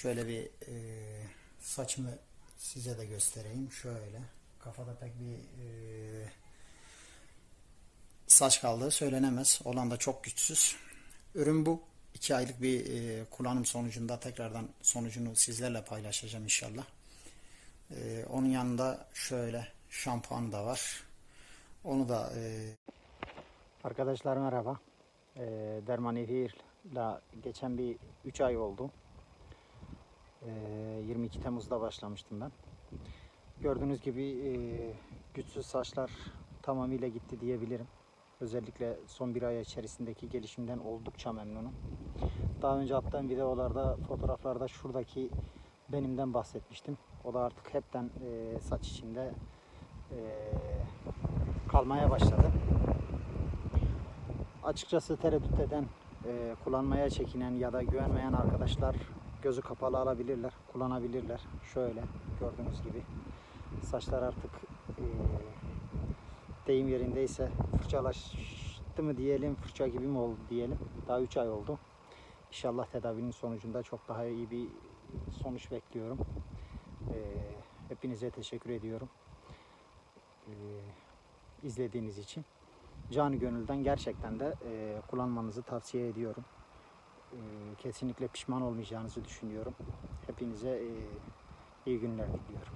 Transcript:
Şöyle bir e, saçımı size de göstereyim. Şöyle. Kafada pek bir e, saç kaldığı söylenemez. Olan da çok güçsüz. Ürün bu. 2 aylık bir e, kullanım sonucunda tekrardan sonucunu sizlerle paylaşacağım inşallah. E, onun yanında şöyle şampuan da var. Onu da e... Arkadaşlar merhaba. E, Derman ile geçen bir 3 ay oldu. E, 22 Temmuz'da başlamıştım ben. Gördüğünüz gibi e, güçsüz saçlar tamamıyla gitti diyebilirim. Özellikle son bir ay içerisindeki gelişimden oldukça memnunum. Daha önce attığım videolarda, fotoğraflarda şuradaki benimden bahsetmiştim. O da artık hepten e, saç içinde e, kalmaya başladı. Açıkçası tereddüt eden, kullanmaya çekinen ya da güvenmeyen arkadaşlar gözü kapalı alabilirler, kullanabilirler. Şöyle gördüğünüz gibi saçlar artık e, deyim yerindeyse fırçalaştı mı diyelim, fırça gibi mi oldu diyelim. Daha 3 ay oldu. İnşallah tedavinin sonucunda çok daha iyi bir sonuç bekliyorum. Ee, hepinize teşekkür ediyorum. Ee, izlediğiniz için. Canı gönülden gerçekten de e, kullanmanızı tavsiye ediyorum. Ee, kesinlikle pişman olmayacağınızı düşünüyorum. Hepinize e, iyi günler diliyorum.